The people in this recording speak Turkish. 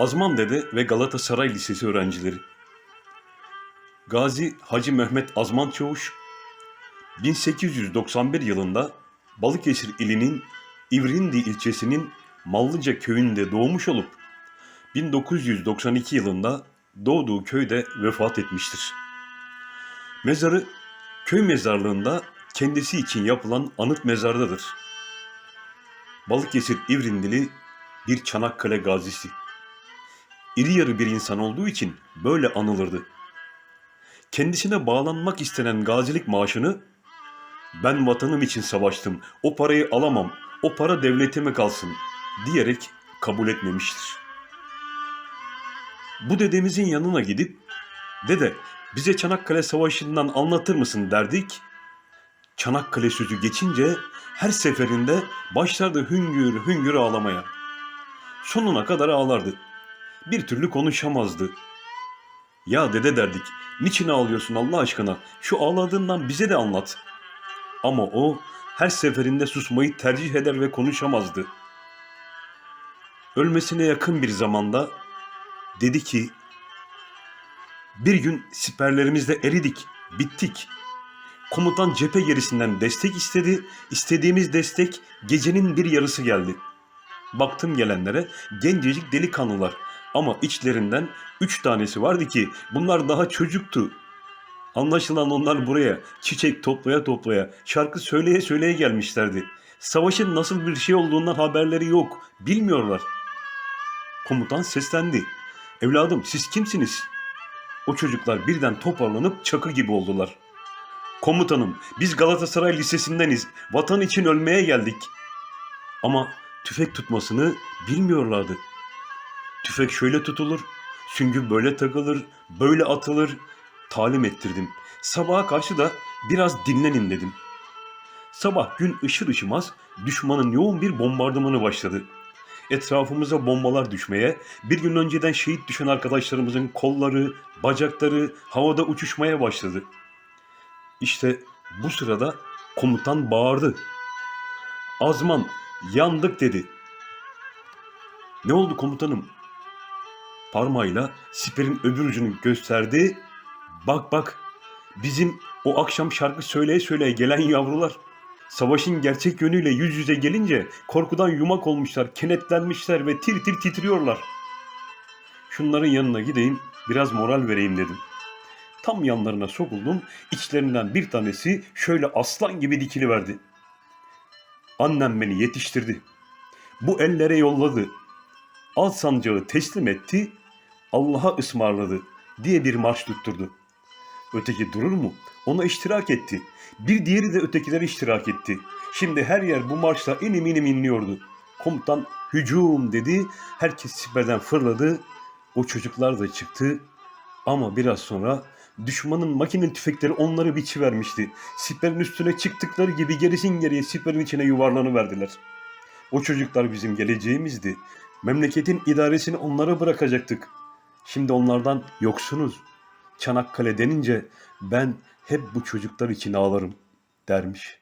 Azman Dede ve Galatasaray Lisesi öğrencileri. Gazi Hacı Mehmet Azman Çavuş 1891 yılında Balıkesir ilinin İvrindi ilçesinin Mallıca köyünde doğmuş olup 1992 yılında doğduğu köyde vefat etmiştir. Mezarı köy mezarlığında kendisi için yapılan anıt mezardadır. Balıkesir İvrindili bir Çanakkale gazisi. İri yarı bir insan olduğu için böyle anılırdı. Kendisine bağlanmak istenen gazilik maaşını ben vatanım için savaştım, o parayı alamam, o para devletime kalsın diyerek kabul etmemiştir. Bu dedemizin yanına gidip dede bize Çanakkale Savaşı'ndan anlatır mısın derdik. Çanakkale sözü geçince her seferinde başlardı hüngür hüngür ağlamaya. Sonuna kadar ağlardı. Bir türlü konuşamazdı. Ya dede derdik, niçin ağlıyorsun Allah aşkına? Şu ağladığından bize de anlat. Ama o her seferinde susmayı tercih eder ve konuşamazdı. Ölmesine yakın bir zamanda dedi ki, bir gün siperlerimizde eridik, bittik. Komutan cephe gerisinden destek istedi, istediğimiz destek gecenin bir yarısı geldi. Baktım gelenlere gencecik delikanlılar ama içlerinden üç tanesi vardı ki bunlar daha çocuktu. Anlaşılan onlar buraya çiçek toplaya toplaya, şarkı söyleye söyleye gelmişlerdi. Savaşın nasıl bir şey olduğundan haberleri yok, bilmiyorlar. Komutan seslendi. Evladım siz kimsiniz? O çocuklar birden toparlanıp çakı gibi oldular. Komutanım biz Galatasaray Lisesi'ndeniz. Vatan için ölmeye geldik. Ama tüfek tutmasını bilmiyorlardı. Tüfek şöyle tutulur, süngü böyle takılır, böyle atılır. Talim ettirdim. Sabaha karşı da biraz dinlenin dedim. Sabah gün ışır ışımaz düşmanın yoğun bir bombardımanı başladı. Etrafımıza bombalar düşmeye, bir gün önceden şehit düşen arkadaşlarımızın kolları, bacakları havada uçuşmaya başladı. İşte bu sırada komutan bağırdı. Azman yandık dedi. Ne oldu komutanım? Parmağıyla siperin öbür ucunu gösterdi. Bak bak bizim o akşam şarkı söyleye söyleye gelen yavrular. Savaşın gerçek yönüyle yüz yüze gelince korkudan yumak olmuşlar, kenetlenmişler ve tir tir titriyorlar. Şunların yanına gideyim, biraz moral vereyim dedim. Tam yanlarına sokuldum, içlerinden bir tanesi şöyle aslan gibi dikiliverdi. Annem beni yetiştirdi. Bu ellere yolladı. Al sancağı teslim etti, Allah'a ısmarladı diye bir marş tutturdu. Öteki durur mu? Ona iştirak etti. Bir diğeri de ötekiler iştirak etti. Şimdi her yer bu marşla inim inim inliyordu. Komutan hücum dedi. Herkes siperden fırladı. O çocuklar da çıktı. Ama biraz sonra düşmanın makine tüfekleri onları biçivermişti. Siperin üstüne çıktıkları gibi gerisin geriye siperin içine yuvarlanıverdiler. O çocuklar bizim geleceğimizdi. Memleketin idaresini onlara bırakacaktık. Şimdi onlardan yoksunuz. Çanakkale denince ben hep bu çocuklar için ağlarım dermiş.